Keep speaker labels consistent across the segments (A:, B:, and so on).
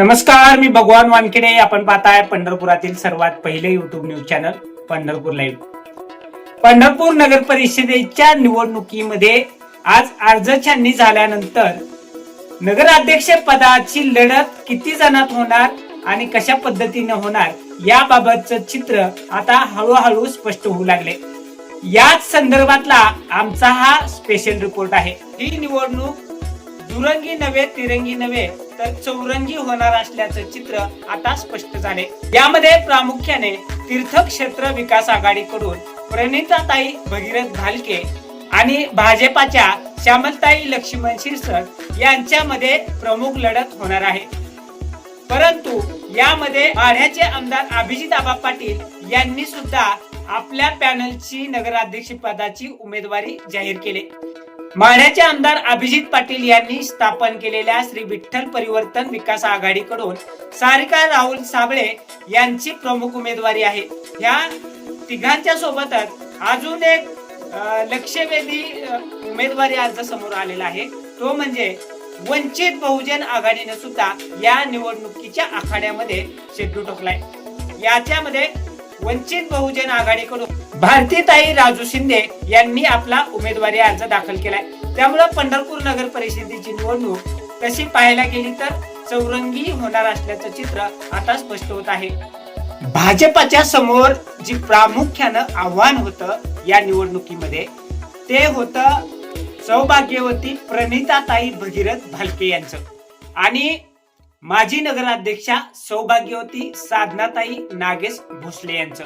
A: नमस्कार मी भगवान वानखेडे. आपण पाहताय पंढरपुरातील सर्वात पहिले YouTube news channel Pandharpur live Pandharpur नगर परिषदेच्या निवडणुकीमध्ये आज अर्ज छाननी झाल्यानंतर नगराध्यक्ष पदाची लढत किती जणात होणार आणि कशा पद्धतीने होणार याबाबतचं चित्र आता हळूहळू स्पष्ट होऊ लागले. याच संदर्भातला आमचा हा स्पेशल रिपोर्ट आहे. ही निवडणूक दुरंगी नव्हे तिरंगी नव्हे तर चौरंगी होणार असल्याचं चित्र आता स्पष्ट झाले. यामध्ये प्रामुख्याने तीर्थक्षेत्र विकास आघाडीकडून प्रणिताताई भगीरथ भालके आणि भाजपाच्या श्यामलताई लक्ष्मण शिरसट यांच्यामध्ये प्रमुख लढत होणार आहे. परंतु यामध्ये माढ्याचे आमदार अभिजित आबा पाटील यांनी सुद्धा आपल्या पॅनलची नगराध्यक्ष पदाची उमेदवारी जाहीर केली. माढ्याचे आमदार अभिजित पाटील यांनी स्थापन केलेल्या श्री विठ्ठल परिवर्तन विकास आघाडीकडून सारिका राहुल साबळे यांची प्रमुख उमेदवारी आहे. या तिघांच्या सोबतच अजून एक लक्षवेधी उमेदवारी अर्ज समोर आलेला आहे. तो म्हणजे वंचित बहुजन आघाडीने सुद्धा या निवडणुकीच्या आखाड्यामध्ये शेड्यू ठोकलाय याच्यामध्ये वंचित बहुजन आघाडीकडून भारतीताई राजू शिंदे यांनी आपला उमेदवारी अर्ज दाखल केलाय. त्यामुळे पंढरपूर नगर परिषदेची निवडणूक तशी पाहायला गेली तर चौरंगी होणार असल्याचं चित्र आता स्पष्ट होत आहे. भाजपाच्या समोर जी प्रामुख्यानं आव्हान होतं या निवडणुकीमध्ये ते होतं सौभाग्यवती प्रणिताताई भगीरथ भालके यांचं. आणि माजी नगराध्यक्षा सौभाग्यवती साधनाताई नागेश भोसले यांचं.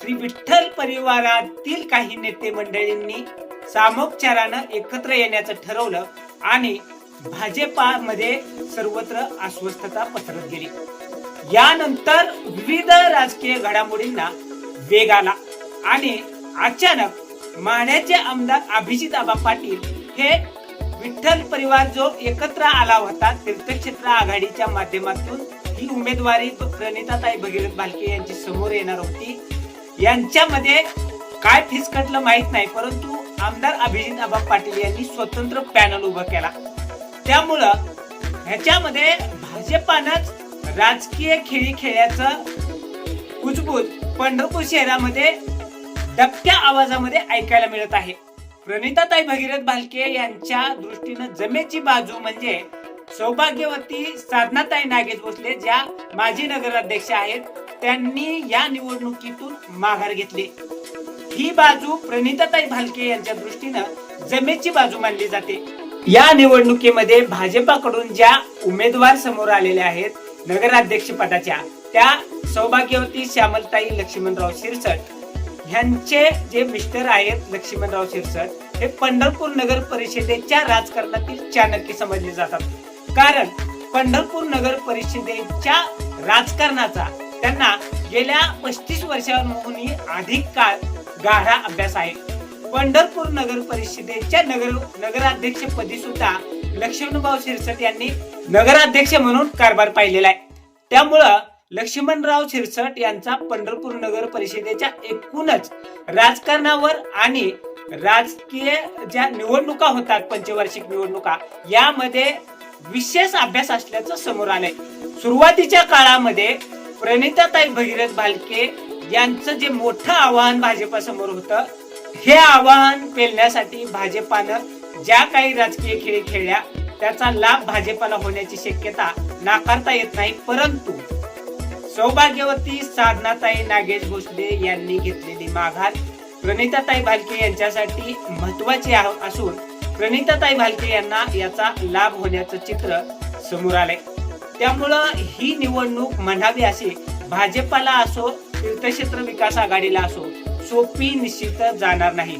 A: श्री विठ्ठल परिवारातील काही नेते मंडळींनी सामोपचारानं एकत्र येण्याचं ठरवलं आणि भाजपामध्ये सर्वत्र अस्वस्थता पसरत गेली. यानंतर विविध राजकीय घडामोडींना वेग आला आणि अचानक माण्याचे आमदार अभिजित आबा पाटील हे विठ्ठल परिवार जो एकत्र आला होता तीर्थक्षेत्र आघाडीच्या माध्यमातून ही उमेदवारी प्रणिताताई भगीरथ भालके यांची समोर येणार होती. यांच्यामध्ये काय फिसकटलं माहीत नाही परंतु आमदार अभिजित आबा पाटील यांनी स्वतंत्र पॅनल उभा केला. त्यामुळं ह्याच्यामध्ये भाजपानंच राजकीय खेळी खेळल्याचं कुजबूज पंढरपूर शहरामध्ये दबक्या आवाजामध्ये ऐकायला मिळत आहे. प्रणिताताई भगीरथ भालके यांच्या दृष्टीनं जमेची बाजू म्हणजे सौभाग्यवती साधनाताई नागेश भोसले ज्या माजी नगराध्यक्ष आहेत. त्यांनी या निवडणुकीतून माघार घेतली. ही बाजू प्रणिताताई भालके यांच्या दृष्टीनं जमेची बाजू मानली जाते. या निवडणुकीमध्ये भाजपाकडून ज्या उमेदवार समोर आलेल्या आहेत नगराध्यक्ष पदाच्या त्या सौभाग्यवती श्यामलताई लक्ष्मणराव शिरसट ह्यांचे जे मिस्टर आहेत लक्ष्मणराव शिरसट हे पंढरपूर नगर परिषदेच्या राजकारणातील चाणक्य समजले जातात. कारण पंढरपूर नगर परिषदेच्या राजकारणाचा त्यांना गेल्या पस्तीस वर्षांहूनही अधिक काळ गाढा अभ्यास आहे. पंढरपूर नगर परिषदेच्या नगर नगराध्यक्ष पदी सुद्धा लक्ष्मणभाऊ शिरसट यांनी नगराध्यक्ष म्हणून कारभार पाहिलेला आहे. त्यामुळं लक्ष्मणराव शिरसट यांचा पंढरपूर नगर परिषदेच्या एकूणच राजकारणावर आणि राजकीय ज्या निवडणुका होतात पंचवार्षिक निवडणुका यामध्ये विशेष अभ्यास असल्याचं समोर आलंय. सुरुवातीच्या काळामध्ये प्रणिताताई भगीरथ भालके यांचं जे मोठं आव्हान भाजपासमोर होतं हे आव्हान पेलण्यासाठी भाजपानं ज्या काही राजकीय खेळी खेळल्या त्याचा लाभ भाजपाला होण्याची शक्यता नाकारता येत नाही परंतु सौभाग्यवती साधनाताई नागेश भोसले यांनी घेतलेली माघार प्रणिताताई भालके यांच्यासाठी महत्वाची असून प्रणिताताई भालके यांना याचा लाभ होण्याचं चित्र समोर आलंय. त्यामुळं ही निवडणूक म्हणावी असे भाजपाला असो तीर्थक्षेत्र विकास आघाडीला असो सोपी निश्चित जाणार नाही.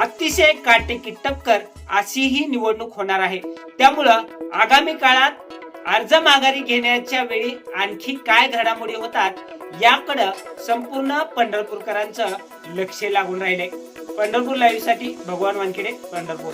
A: अतिशय काटेकी टक्कर अशी ही निवडणूक होणार आहे. त्यामुळं आगामी काळात अर्ज माघारी घेण्याच्या वेळी आणखी काय घडामोडी होतात याकडं संपूर्ण पंढरपूरकरांचं लक्ष लागून राहिले पंढरपूर लाईव्हसाठी भगवान वानखेडे पंढरपूर.